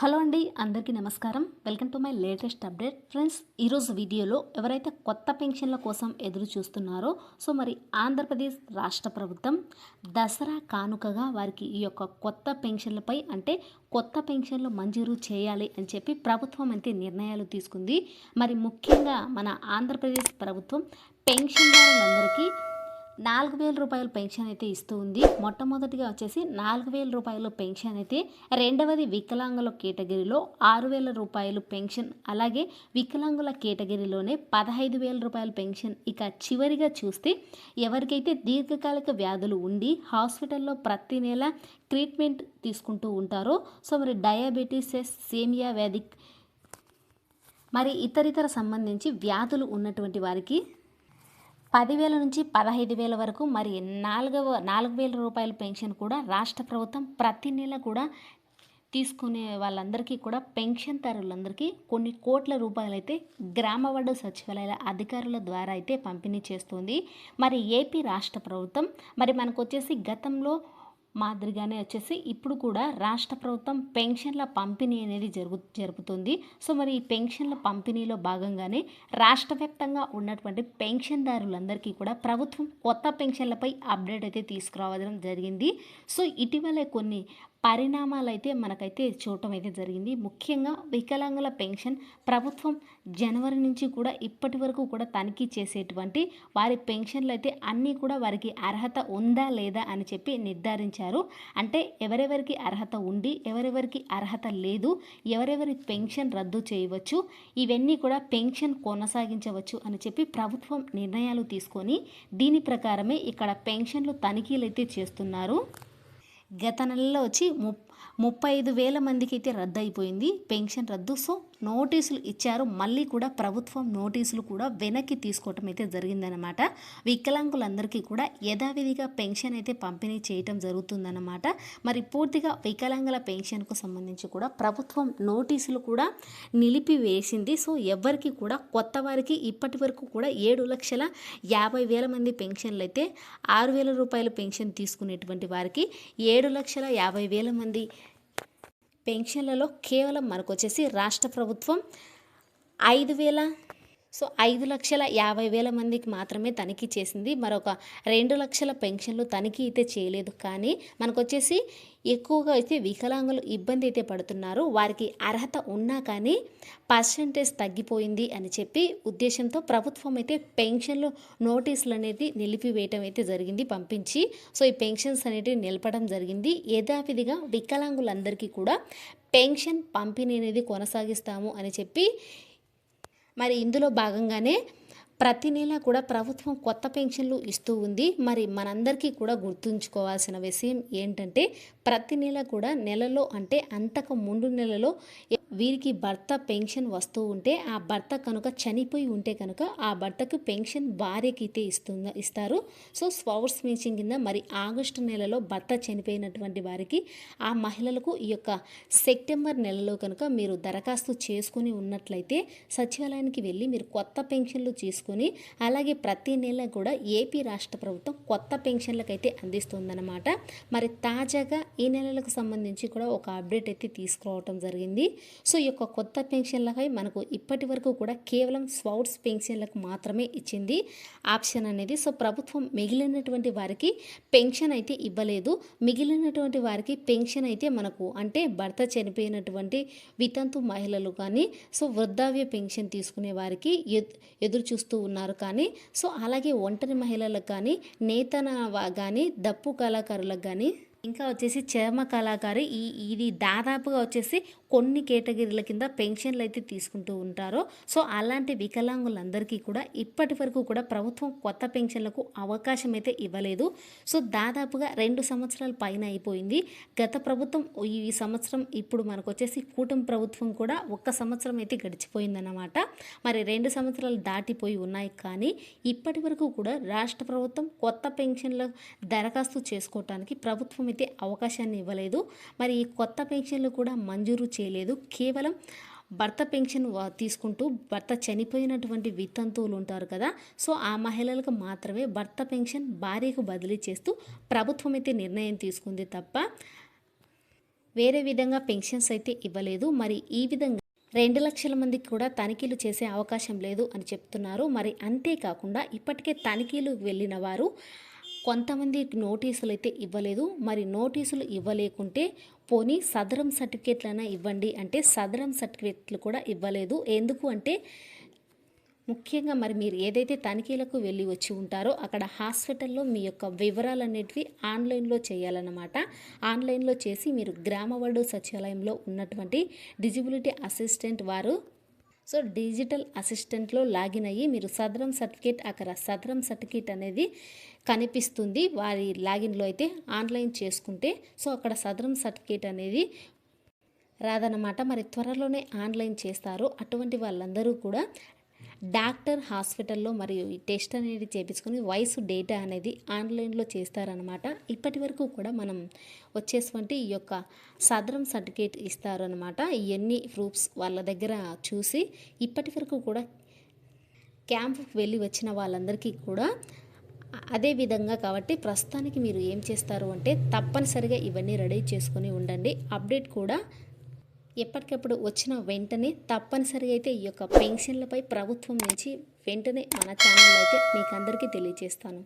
Hello అండి అందరికీ నమస్కారం. Welcome to my latest update. Friends ఈరోజు వీడియోలో ఎవరైతే కొత్త పెన్షన్ల కోసం ఎదురు చూస్తున్నారో సో మరి ఆంధ్రప్రదేశ్ రాష్ట్ర ప్రభుత్వం దసరా కానుకగా వారికి ఈ యొక్క కొత్త పెన్షన్లపై అంటే కొత్త పెన్షన్లు మంజూరు చేయాలి అని చెప్పి ప్రభుత్వం అయితే నిర్ణయాలు తీసుకుంది. మరి ముఖ్యంగా మన ఆంధ్రప్రదేశ్ ప్రభుత్వం పెన్షన్దారులందరికీ నాలుగు వేల రూపాయల పెన్షన్ అయితే ఇస్తూ ఉంది. మొట్టమొదటిగా వచ్చేసి నాలుగు వేల రూపాయల పెన్షన్ అయితే రెండవది వికలాంగుల కేటగిరీలో ఆరు వేల రూపాయలు పెన్షన్. అలాగే వికలాంగుల కేటగిరీలోనే పదహైదు వేల రూపాయల పెన్షన్. ఇక చివరిగా చూస్తే ఎవరికైతే దీర్ఘకాలిక వ్యాధులు ఉండి హాస్పిటల్లో ప్రతి నెల ట్రీట్మెంట్ తీసుకుంటూ ఉంటారో సో మరి డయాబెటీస్ సేమియా వ్యాధి మరి ఇతరితర సంబంధించి వ్యాధులు ఉన్నటువంటి వారికి పదివేల నుంచి పదహైదు వేల వరకు మరి నాలుగవ నాలుగు వేల రూపాయల పెన్షన్ కూడా రాష్ట్ర ప్రభుత్వం ప్రతి నెల కూడా తీసుకునే వాళ్ళందరికీ కూడా పెన్షన్ తరులందరికీ కొన్ని కోట్ల రూపాయలు అయితే గ్రామ సచివాలయాల అధికారుల ద్వారా అయితే పంపిణీ చేస్తుంది. మరి ఏపీ రాష్ట్ర ప్రభుత్వం మరి మనకు వచ్చేసి గతంలో మాదిరిగానే వచ్చేసి ఇప్పుడు కూడా రాష్ట్ర ప్రభుత్వం పెన్షన్ల పంపిణీ అనేది జరుగు జరుపుతుంది. సో మరి ఈ పెన్షన్ల పంపిణీలో భాగంగానే రాష్ట్ర వ్యాప్తంగా ఉన్నటువంటి పెన్షన్దారులందరికీ కూడా ప్రభుత్వం కొత్త పెన్షన్లపై అప్డేట్ అయితే తీసుకురావడం జరిగింది. సో ఇటీవలే కొన్ని పరిణామాలు అయితే మనకైతే చూడటం అయితే జరిగింది. ముఖ్యంగా వికలాంగుల పెన్షన్ ప్రభుత్వం జనవరి నుంచి కూడా ఇప్పటి వరకు కూడా తనిఖీ చేసేటువంటి వారి పెన్షన్లు అయితే అన్నీ కూడా వారికి అర్హత ఉందా లేదా అని చెప్పి నిర్ధారించారు. అంటే ఎవరెవరికి అర్హత ఉండి ఎవరెవరికి అర్హత లేదు ఎవరెవరి పెన్షన్ రద్దు చేయవచ్చు ఇవన్నీ కూడా పెన్షన్ కొనసాగించవచ్చు అని చెప్పి ప్రభుత్వం నిర్ణయాలు తీసుకొని దీని ప్రకారమే ఇక్కడ పెన్షన్లు తనిఖీలు అయితే చేస్తున్నారు. గత నెలలో వచ్చి ముప్ ముప్పై ఐదు వేల మందికి అయితే రద్దు అయిపోయింది పెన్షన్ రద్దు. సో నోటీసులు ఇచ్చారు. మళ్ళీ కూడా ప్రభుత్వం నోటీసులు కూడా వెనక్కి తీసుకోవటం అయితే జరిగిందనమాట వికలాంగులందరికీ కూడా యథావిధిగా పెన్షన్ అయితే పంపిణీ చేయటం జరుగుతుందన్నమాట. మరి పూర్తిగా వికలాంగుల పెన్షన్కు సంబంధించి కూడా ప్రభుత్వం నోటీసులు కూడా నిలిపివేసింది. సో ఎవరికి కూడా కొత్త వారికి ఇప్పటి వరకు కూడా ఏడు లక్షల యాభై వేల మంది పెన్షన్లు అయితే ఆరు వేల రూపాయల పెన్షన్ తీసుకునేటువంటి వారికి ఏడు లక్షల యాభై వేల మంది పెన్షన్లలో కేవలం మనకు వచ్చేసి రాష్ట్ర ప్రభుత్వం ఐదు వేల సో ఐదు లక్షల యాభై వేల మందికి మాత్రమే తనిఖీ చేసింది. మరొక రెండు లక్షల పెన్షన్లు తనిఖీ అయితే చేయలేదు. కానీ మనకు వచ్చేసి ఎక్కువగా అయితే వికలాంగులు ఇబ్బంది అయితే పడుతున్నారు. వారికి అర్హత ఉన్నా కానీ పర్సంటేజ్ తగ్గిపోయింది అని చెప్పి ఉద్దేశంతో ప్రభుత్వం అయితే పెన్షన్లు నోటీసులు అనేది నిలిపివేయటం అయితే జరిగింది పంపించి సో ఈ పెన్షన్స్ అనేటివి నిలపడం జరిగింది. యథావిధిగా వికలాంగులందరికీ కూడా పెన్షన్ పంపిణీ అనేది కొనసాగిస్తాము అని చెప్పి మరి ఇందులో భాగంగానే ప్రతి నెల కూడా ప్రభుత్వం కొత్త పెన్షన్లు ఇస్తూ ఉంది. మరి మనందరికీ కూడా గుర్తుంచుకోవాల్సిన విషయం ఏంటంటే ప్రతి నెల కూడా నెలలో అంటే అంతకు ముందు నెలలో వీరికి భర్త పెన్షన్ వస్తూ ఉంటే ఆ భర్త కనుక చనిపోయి ఉంటే కనుక ఆ భర్తకు పెన్షన్ భార్యకి అయితే ఇస్తుంద ఇస్తారు. సో స్పౌర్స్ పెన్షన్ కింద మరి ఆగస్టు నెలలో భర్త చనిపోయినటువంటి వారికి ఆ మహిళలకు ఈ యొక్క సెప్టెంబర్ నెలలో కనుక మీరు దరఖాస్తు చేసుకుని ఉన్నట్లయితే సచివాలయానికి వెళ్ళి మీరు కొత్త పెన్షన్లు తీసుకొని అలాగే ప్రతి నెల కూడా ఏపీ రాష్ట్ర ప్రభుత్వం కొత్త పెన్షన్లకైతే అందిస్తుందన్నమాట. మరి తాజాగా ఈ నెలలకు సంబంధించి కూడా ఒక అప్డేట్ అయితే తీసుకురావటం జరిగింది. సో ఈ యొక్క కొత్త పెన్షన్లపై మనకు ఇప్పటి వరకు కూడా కేవలం స్వౌట్స్ పెన్షన్లకు మాత్రమే ఇచ్చింది ఆప్షన్ అనేది. సో ప్రభుత్వం మిగిలినటువంటి వారికి పెన్షన్ అయితే ఇవ్వలేదు. మిగిలినటువంటి వారికి పెన్షన్ అయితే మనకు అంటే భర్త చనిపోయినటువంటి వితంతు మహిళలు కానీ సో వృద్ధావ్య పెన్షన్ తీసుకునే వారికి ఎదురు చూస్తూ ఉన్నారు కానీ సో అలాగే ఒంటరి మహిళలకు కానీ నేతన కానీ దప్పు కళాకారులకు కానీ ఇంకా వచ్చేసి చర్మ కళాకారు ఈ ఇది దాదాపుగా వచ్చేసి కొన్ని కేటగిరీల కింద పెన్షన్లు అయితే తీసుకుంటూ ఉంటారో. సో అలాంటి వికలాంగులందరికీ కూడా ఇప్పటి వరకు కూడా ప్రభుత్వం కొత్త పెన్షన్లకు అవకాశం అయితే ఇవ్వలేదు. సో దాదాపుగా రెండు సంవత్సరాల పైన అయిపోయింది. గత ప్రభుత్వం ఈ సంవత్సరం ఇప్పుడు మనకు వచ్చేసి కూటమి ప్రభుత్వం కూడా ఒక్క సంవత్సరం అయితే గడిచిపోయిందన్నమాట. మరి రెండు సంవత్సరాలు దాటిపోయి ఉన్నాయి కానీ ఇప్పటి వరకు కూడా రాష్ట్ర ప్రభుత్వం కొత్త పెన్షన్ల దరఖాస్తు చేసుకోవటానికి ప్రభుత్వం అయితే అవకాశాన్ని ఇవ్వలేదు మరి ఈ కొత్త పెన్షన్లు కూడా మంజూరు చేయలేదు. కేవలం భర్త పెన్షన్ తీసుకుంటూ భర్త చనిపోయినటువంటి వితంతువులు ఉంటారు కదా సో ఆ మహిళలకు మాత్రమే భర్త పెన్షన్ భార్యకు బదిలీ చేస్తూ ప్రభుత్వం అయితే నిర్ణయం తీసుకుంది తప్ప వేరే విధంగా పెన్షన్స్ అయితే ఇవ్వలేదు. మరి ఈ విధంగా రెండు లక్షల మందికి కూడా తనిఖీలు చేసే అవకాశం లేదు అని చెప్తున్నారు. మరి అంతేకాకుండా ఇప్పటికే తనిఖీలు వెళ్ళిన వారు కొంతమంది నోటీసులు అయితే ఇవ్వలేదు. మరి నోటీసులు ఇవ్వలేకుంటే పోనీ సదరం సర్టిఫికేట్లైనా ఇవ్వండి అంటే సదరం సర్టిఫికేట్లు కూడా ఇవ్వలేదు. ఎందుకు అంటే ముఖ్యంగా మరి మీరు ఏదైతే తనిఖీలకు వెళ్ళి వచ్చి ఉంటారో అక్కడ హాస్పిటల్లో మీ యొక్క వివరాలు అనేటివి ఆన్లైన్లో చేయాలన్నమాట. ఆన్లైన్లో చేసి మీరు గ్రామవార్డు సచివాలయంలో ఉన్నటువంటి డిజిబిలిటీ అసిస్టెంట్ వారు సో డిజిటల్ అసిస్టెంట్లో లాగిన్ అయ్యి మీరు సదరం సర్టిఫికేట్ అక్కడ సదరం సర్టిఫికేట్ అనేది కనిపిస్తుంది. వారి లాగిన్లో అయితే ఆన్లైన్ చేసుకుంటే సో అక్కడ సదరం సర్టిఫికేట్ అనేది రాదన్నమాట. మరి త్వరలోనే ఆన్లైన్ చేస్తారు. అటువంటి వాళ్ళందరూ కూడా డాక్టర్ హాస్పిటల్లో మరియు ఈ టెస్ట్ అనేది చేపించుకొని వయసు డేటా అనేది ఆన్లైన్లో చేస్తారనమాట ఇప్పటి వరకు కూడా మనం వచ్చేటువంటి ఈ యొక్క సదరం సర్టిఫికేట్ ఇస్తారనమాట ఇవన్నీ ప్రూఫ్స్ వాళ్ళ దగ్గర చూసి ఇప్పటి వరకు కూడా క్యాంప్కి వెళ్ళి వచ్చిన వాళ్ళందరికీ కూడా అదే విధంగా కాబట్టి ప్రస్తుతానికి మీరు ఏం చేస్తారు అంటే తప్పనిసరిగా ఇవన్నీ రెడీ చేసుకొని ఉండండి. అప్డేట్ కూడా ఎప్పటికప్పుడు వచ్చిన వెంటనే తప్పనిసరిగా అయితే ఈ యొక్క పెన్షన్లపై ప్రభుత్వం నుంచి వెంటనే మన ఛానల్లో అయితే మీకు అందరికీ తెలియజేస్తాను